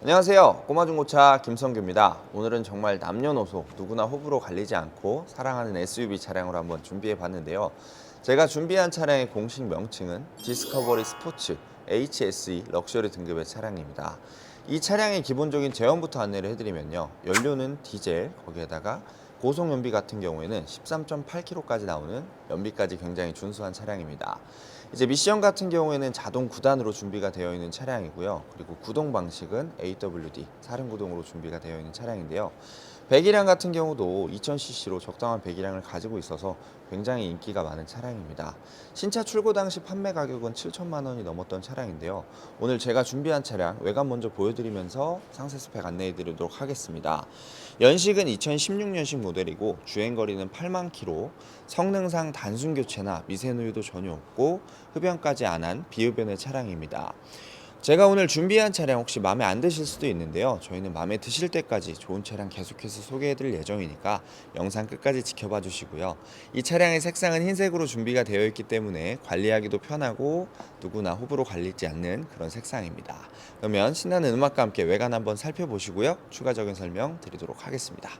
안녕하세요. 꼬마 중고차 김성규입니다. 오늘은 정말 남녀노소 누구나 호불호 갈리지 않고 사랑하는 SUV 차량으로 한번 준비해 봤는데요. 제가 준비한 차량의 공식 명칭은 디스커버리 스포츠 HSE 럭셔리 등급의 차량입니다. 이 차량의 기본적인 제원부터 안내를 해드리면요. 연료는 디젤, 거기에다가 고속 연비 같은 경우에는 13.8km까지 나오는 연비까지 굉장히 준수한 차량입니다. 이제 미션 같은 경우에는 자동 9단으로 준비가 되어 있는 차량이고요. 그리고 구동 방식은 AWD 사륜 구동으로 준비가 되어 있는 차량인데요. 배기량 같은 경우도 2000cc로 적당한 배기량을 가지고 있어서 굉장히 인기가 많은 차량입니다. 신차 출고 당시 판매 가격은 7천만 원이 넘었던 차량인데요. 오늘 제가 준비한 차량 외관 먼저 보여드리면서 상세 스펙 안내해 드리도록 하겠습니다. 연식은 2016년식 모델이고 주행 거리는 8만 킬로, 성능상 단순 교체나 미세누유도 전혀 없고 흡연까지 안 한 비흡연의 차량입니다. 제가 오늘 준비한 차량 혹시 마음에 안 드실 수도 있는데요. 저희는 마음에 드실 때까지 좋은 차량 계속해서 소개해 드릴 예정이니까 영상 끝까지 지켜봐 주시고요. 이 차량의 색상은 흰색으로 준비가 되어 있기 때문에 관리하기도 편하고 누구나 호불호 갈리지 않는 그런 색상입니다. 그러면 신나는 음악과 함께 외관 한번 살펴보시고요. 추가적인 설명 드리도록 하겠습니다.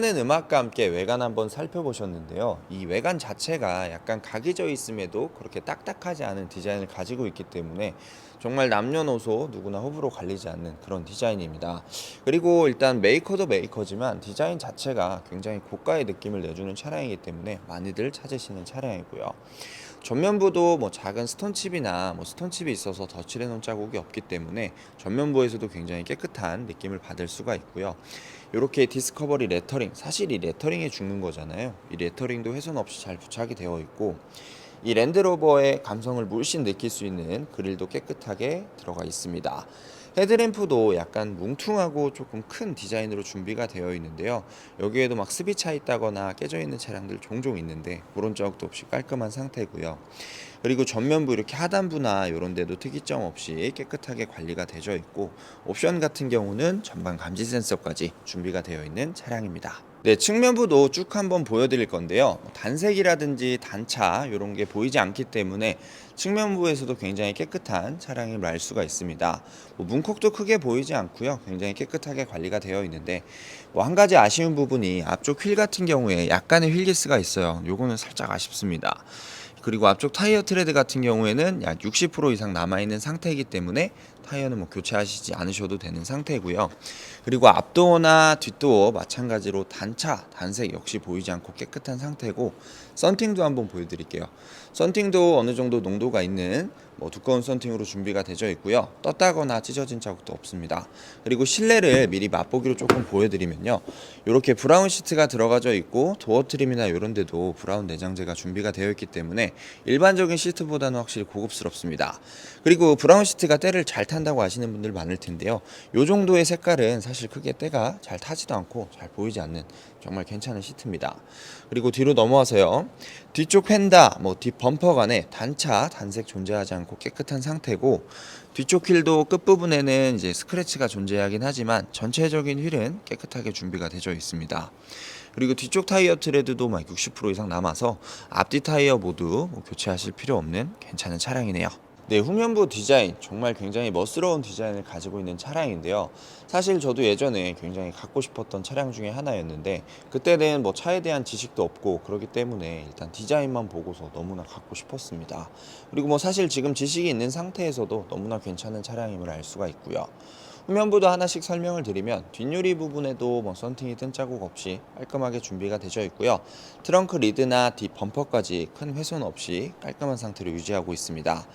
신나는 음악과 함께 외관 한번 살펴보셨는데요. 이 외관 자체가 약간 각이 져 있음에도 그렇게 딱딱하지 않은 디자인을 가지고 있기 때문에 정말 남녀노소 누구나 호불호 갈리지 않는 그런 디자인입니다. 그리고 일단 메이커도 메이커지만 디자인 자체가 굉장히 고가의 느낌을 내주는 차량이기 때문에 많이들 찾으시는 차량이고요. 전면부도 뭐 작은 스톤칩이나 뭐 스톤칩이 있어서 덧칠해 놓은 자국이 없기 때문에 전면부에서도 굉장히 깨끗한 느낌을 받을 수가 있고요. 이렇게 디스커버리 레터링 사실 이 레터링에 죽는 거잖아요. 이 레터링도 훼손 없이 잘 부착이 되어 있고 이 랜드로버의 감성을 물씬 느낄 수 있는 그릴도 깨끗하게 들어가 있습니다. 헤드램프도 약간 뭉퉁하고 조금 큰 디자인으로 준비가 되어 있는데요. 여기에도 막 습이 차 있다거나 깨져 있는 차량들 종종 있는데 그런 적도 없이 깔끔한 상태고요. 그리고 전면부 이렇게 하단부나 이런 데도 특이점 없이 깨끗하게 관리가 되어 있고 옵션 같은 경우는 전방 감지 센서까지 준비가 되어 있는 차량입니다. 네, 측면부도 쭉 한번 보여드릴 건데요. 뭐 단색이라든지 단차 이런 게 보이지 않기 때문에 측면부에서도 굉장히 깨끗한 차량임을 알 수가 있습니다. 뭐 문콕도 크게 보이지 않고요. 굉장히 깨끗하게 관리가 되어 있는데 뭐 한 가지 아쉬운 부분이 앞쪽 휠 같은 경우에 약간의 휠 기스가 있어요. 요거는 살짝 아쉽습니다. 그리고 앞쪽 타이어 트레드 같은 경우에는 약 60% 이상 남아있는 상태이기 때문에 타이어는 뭐 교체하시지 않으셔도 되는 상태고요. 그리고 앞도어나 뒷도어 마찬가지로 단차, 단색 역시 보이지 않고 깨끗한 상태고 썬팅도 한번 보여드릴게요. 썬팅도 어느 정도 농도가 있는 뭐 두꺼운 썬팅으로 준비가 되어 있고요. 떴다거나 찢어진 자국도 없습니다. 그리고 실내를 미리 맛보기로 조금 보여드리면요. 이렇게 브라운 시트가 들어가져 있고 도어 트림이나 이런 데도 브라운 내장재가 준비가 되어 있기 때문에 일반적인 시트보다는 확실히 고급스럽습니다. 그리고 브라운 시트가 때를 잘 탄다고 아시는 분들 많을 텐데요. 이 정도의 색깔은 사실 크게 때가 잘 타지도 않고 잘 보이지 않는 정말 괜찮은 시트입니다. 그리고 뒤로 넘어와서요. 뒤쪽 펜다, 뭐 뒷 범퍼 간에 단차, 단색 존재하지 않고 깨끗한 상태고 뒤쪽 휠도 끝부분에는 이제 스크래치가 존재하긴 하지만 전체적인 휠은 깨끗하게 준비가 되어 있습니다. 그리고 뒤쪽 타이어 트레드도 막 60% 이상 남아서 앞뒤 타이어 모두 뭐 교체하실 필요 없는 괜찮은 차량이네요. 네, 후면부 디자인 정말 굉장히 멋스러운 디자인을 가지고 있는 차량인데요. 사실 저도 예전에 굉장히 갖고 싶었던 차량 중에 하나였는데 그때는 뭐 차에 대한 지식도 없고 그렇기 때문에 일단 디자인만 보고서 너무나 갖고 싶었습니다. 그리고 뭐 사실 지금 지식이 있는 상태에서도 너무나 괜찮은 차량임을 알 수가 있고요. 후면부도 하나씩 설명을 드리면 뒷유리 부분에도 뭐 썬팅이 뜬 자국 없이 깔끔하게 준비가 되어 있고요. 트렁크 리드나 뒷 범퍼까지 큰 훼손 없이 깔끔한 상태로 유지하고 있습니다.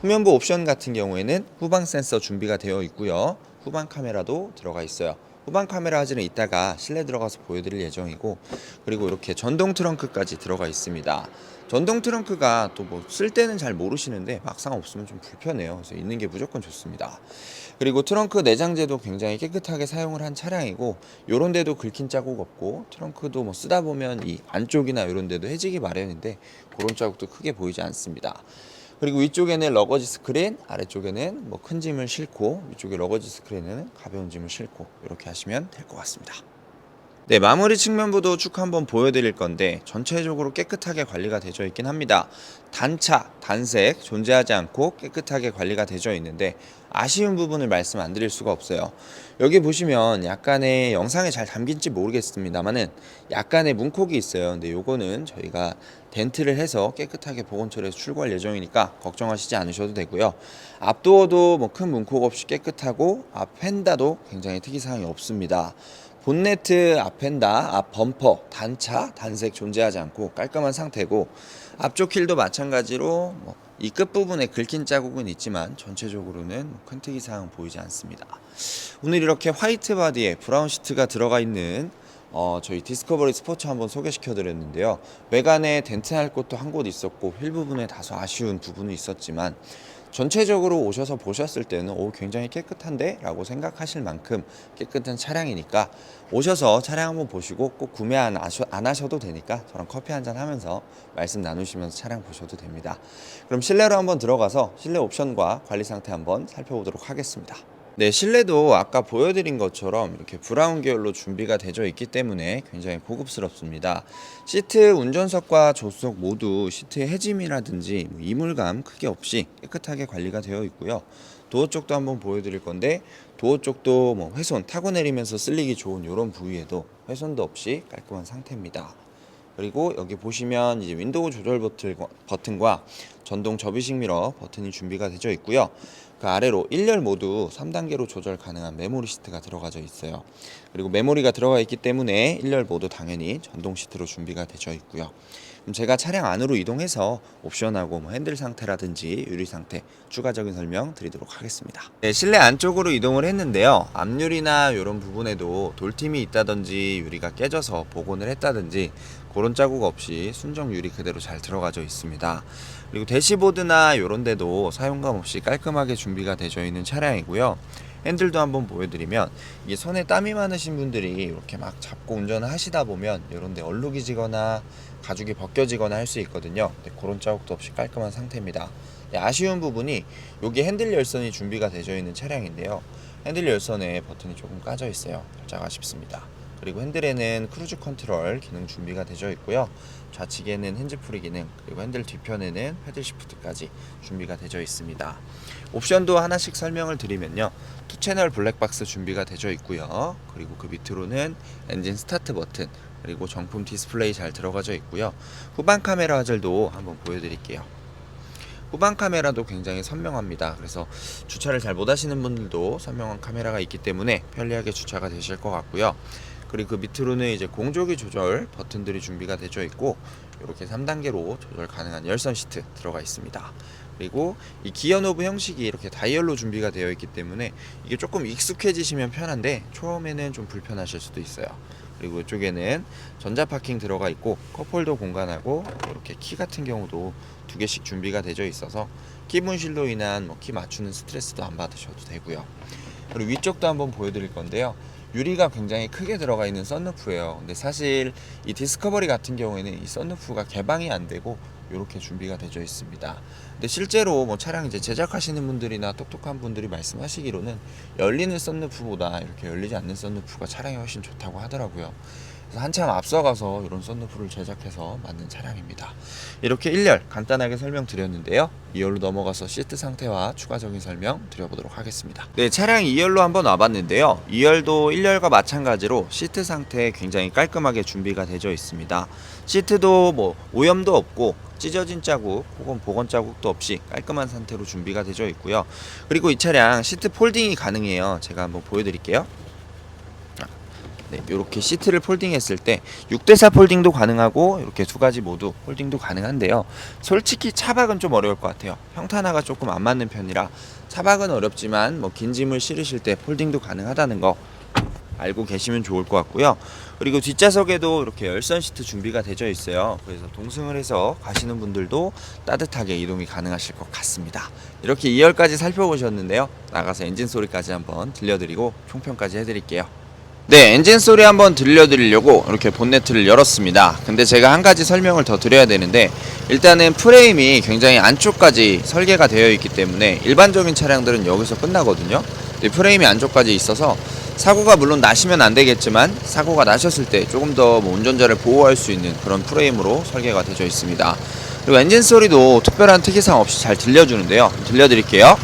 후면부 옵션 같은 경우에는 후방 센서 준비가 되어 있고요. 후방 카메라도 들어가 있어요. 후방 카메라 화질은 이따가 실내 들어가서 보여드릴 예정이고 그리고 이렇게 전동 트렁크까지 들어가 있습니다. 전동 트렁크가 또 뭐 쓸 때는 잘 모르시는데 막상 없으면 좀 불편해요. 그래서 있는 게 무조건 좋습니다. 그리고 트렁크 내장재도 굉장히 깨끗하게 사용을 한 차량이고 요런 데도 긁힌 자국 없고 트렁크도 뭐 쓰다 보면 이 안쪽이나 요런 데도 해지기 마련인데 그런 자국도 크게 보이지 않습니다. 그리고 위쪽에는 러거지 스크린, 아래쪽에는 뭐 큰 짐을 싣고 위쪽에 러거지 스크린에는 가벼운 짐을 싣고 이렇게 하시면 될 것 같습니다. 네, 마무리 측면부도 쭉 한번 보여드릴 건데 전체적으로 깨끗하게 관리가 되어 있긴 합니다. 단차, 단색 존재하지 않고 깨끗하게 관리가 되어 있는데 아쉬운 부분을 말씀 안 드릴 수가 없어요. 여기 보시면 약간의 영상에 잘 담긴지 모르겠습니다만은 약간의 문콕이 있어요. 근데 요거는 저희가 덴트를 해서 깨끗하게 보건 처리해서 출고할 예정이니까 걱정하시지 않으셔도 되고요. 앞도어도 뭐 큰 문콕 없이 깨끗하고 앞 펜다도 굉장히 특이사항이 없습니다. 본네트 앞 펜다, 앞 범퍼, 단차, 단색 존재하지 않고 깔끔한 상태고 앞쪽 휠도 마찬가지로 뭐 이 끝부분에 긁힌 자국은 있지만 전체적으로는 뭐큰 특이 사항 보이지 않습니다. 오늘 이렇게 화이트 바디에 브라운 시트가 들어가 있는 어, 저희 디스커버리 스포츠 한번 소개시켜 드렸는데요. 외관에 덴트 할 곳도 한 곳 있었고 휠 부분에 다소 아쉬운 부분이 있었지만 전체적으로 오셔서 보셨을 때는 오 굉장히 깨끗한데 라고 생각하실 만큼 깨끗한 차량이니까 오셔서 차량 한번 보시고 꼭 구매 안, 하셔, 안 하셔도 되니까 저랑 커피 한잔 하면서 말씀 나누시면서 차량 보셔도 됩니다. 그럼 실내로 한번 들어가서 실내 옵션과 관리 상태 한번 살펴보도록 하겠습니다. 네, 실내도 아까 보여드린 것처럼 이렇게 브라운 계열로 준비가 되어 있기 때문에 굉장히 고급스럽습니다. 시트 운전석과 조수석 모두 시트의 해짐이라든지 뭐 이물감 크게 없이 깨끗하게 관리가 되어 있고요. 도어 쪽도 한번 보여드릴 건데 도어 쪽도 뭐 훼손 타고 내리면서 쓸리기 좋은 이런 부위에도 훼손도 없이 깔끔한 상태입니다. 그리고 여기 보시면 이제 윈도우 조절 버튼, 버튼과 전동 접이식 미러 버튼이 준비가 되어 있고요. 그 아래로 1열 모두 3단계로 조절 가능한 메모리 시트가 들어가져 있어요. 그리고 메모리가 들어가 있기 때문에 1열 모두 당연히 전동 시트로 준비가 되어 있고요. 제가 차량 안으로 이동해서 옵션하고 뭐 핸들 상태라든지 유리 상태 추가적인 설명 드리도록 하겠습니다. 네, 실내 안쪽으로 이동을 했는데요. 앞유리나 이런 부분에도 돌팀이 있다든지 유리가 깨져서 복원을 했다든지 그런 자국 없이 순정 유리 그대로 잘 들어가져 있습니다. 그리고 대시보드나 이런 데도 사용감 없이 깔끔하게 준비가 되어 있는 차량이고요. 핸들도 한번 보여드리면 이게 손에 땀이 많으신 분들이 이렇게 막 잡고 운전을 하시다 보면 이런 데 얼룩이 지거나 가죽이 벗겨지거나 할 수 있거든요. 근데 그런 자국도 없이 깔끔한 상태입니다. 네, 아쉬운 부분이 여기 핸들 열선이 준비가 되어 있는 차량인데요. 핸들 열선에 버튼이 조금 까져 있어요. 살짝 아쉽습니다. 그리고 핸들에는 크루즈 컨트롤 기능 준비가 되어 있고요. 좌측에는 핸즈프리 기능, 그리고 핸들 뒤편에는 패들 시프트까지 준비가 되어 있습니다. 옵션도 하나씩 설명을 드리면요. 투 채널 블랙박스 준비가 되어 있고요. 그리고 그 밑으로는 엔진 스타트 버튼, 그리고 정품 디스플레이 잘 들어가져 있고요. 후방 카메라 화질도 한번 보여드릴게요. 후방 카메라도 굉장히 선명합니다. 그래서 주차를 잘 못하시는 분들도 선명한 카메라가 있기 때문에 편리하게 주차가 되실 것 같고요. 그리고 그 밑으로는 이제 공조기 조절 버튼들이 준비가 되어 있고 이렇게 3단계로 조절 가능한 열선 시트 들어가 있습니다. 그리고 이 기어 노브 형식이 이렇게 다이얼로 준비가 되어 있기 때문에 이게 조금 익숙해지시면 편한데 처음에는 좀 불편하실 수도 있어요. 그리고 이쪽에는 전자 파킹 들어가 있고 컵홀더 공간하고 이렇게 키 같은 경우도 두 개씩 준비가 되어 있어서 키 분실로 인한 뭐 키 맞추는 스트레스도 안 받으셔도 되고요. 그리고 위쪽도 한번 보여드릴 건데요. 유리가 굉장히 크게 들어가 있는 썬루프예요. 근데 사실 이 디스커버리 같은 경우에는 이 썬루프가 개방이 안 되고 이렇게 준비가 되어 있습니다. 근데 실제로 뭐 차량 이제 제작하시는 분들이나 똑똑한 분들이 말씀하시기로는 열리는 썬루프보다 이렇게 열리지 않는 썬루프가 차량이 훨씬 좋다고 하더라고요. 그래서 한참 앞서가서 이런 썬루프를 제작해서 만든 차량입니다. 이렇게 1열 간단하게 설명드렸는데요. 2열로 넘어가서 시트 상태와 추가적인 설명 드려보도록 하겠습니다. 네, 차량 2열로 한번 와봤는데요. 2열도 1열과 마찬가지로 시트 상태 굉장히 깔끔하게 준비가 되어 있습니다. 시트도 뭐 오염도 없고 찢어진 자국 혹은 복원 자국도 없이 깔끔한 상태로 준비가 되어 있고요. 그리고 이 차량 시트 폴딩이 가능해요. 제가 한번 보여드릴게요. 네, 이렇게 시트를 폴딩했을 때 6대4 폴딩도 가능하고 이렇게 두 가지 모두 폴딩도 가능한데요. 솔직히 차박은 좀 어려울 것 같아요. 평탄화가 조금 안 맞는 편이라 차박은 어렵지만 뭐 긴 짐을 실으실 때 폴딩도 가능하다는 거 알고 계시면 좋을 것 같고요. 그리고 뒷좌석에도 이렇게 열선 시트 준비가 되어 있어요. 그래서 동승을 해서 가시는 분들도 따뜻하게 이동이 가능하실 것 같습니다. 이렇게 2열까지 살펴보셨는데요. 나가서 엔진 소리까지 한번 들려드리고 총평까지 해드릴게요. 네, 엔진 소리 한번 들려드리려고 이렇게 본네트를 열었습니다. 근데 제가 한 가지 설명을 더 드려야 되는데 일단은 프레임이 굉장히 안쪽까지 설계가 되어 있기 때문에 일반적인 차량들은 여기서 끝나거든요. 프레임이 안쪽까지 있어서 사고가 물론 나시면 안 되겠지만 사고가 나셨을 때 조금 더 뭐 운전자를 보호할 수 있는 그런 프레임으로 설계가 되어 있습니다. 그리고 엔진 소리도 특별한 특이사항 없이 잘 들려주는데요. 들려드릴게요.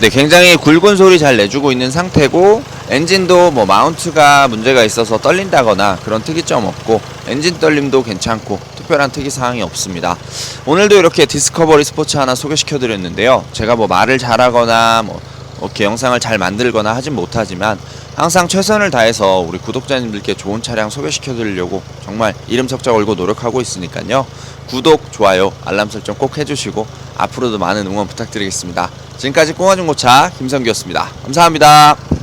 네, 굉장히 굵은 소리 잘 내주고 있는 상태고 엔진도 뭐 마운트가 문제가 있어서 떨린다거나 그런 특이점 없고 엔진 떨림도 괜찮고 특별한 특이 사항이 없습니다. 오늘도 이렇게 디스커버리 스포츠 하나 소개시켜 드렸는데요. 제가 뭐 말을 잘하거나 뭐 이렇게 영상을 잘 만들거나 하진 못하지만 항상 최선을 다해서 우리 구독자님들께 좋은 차량 소개시켜 드리려고 정말 이름 석자 걸고 노력하고 있으니까요. 구독, 좋아요, 알람 설정 꼭 해주시고 앞으로도 많은 응원 부탁드리겠습니다. 지금까지 꽁화중고차 김성기였습니다. 감사합니다.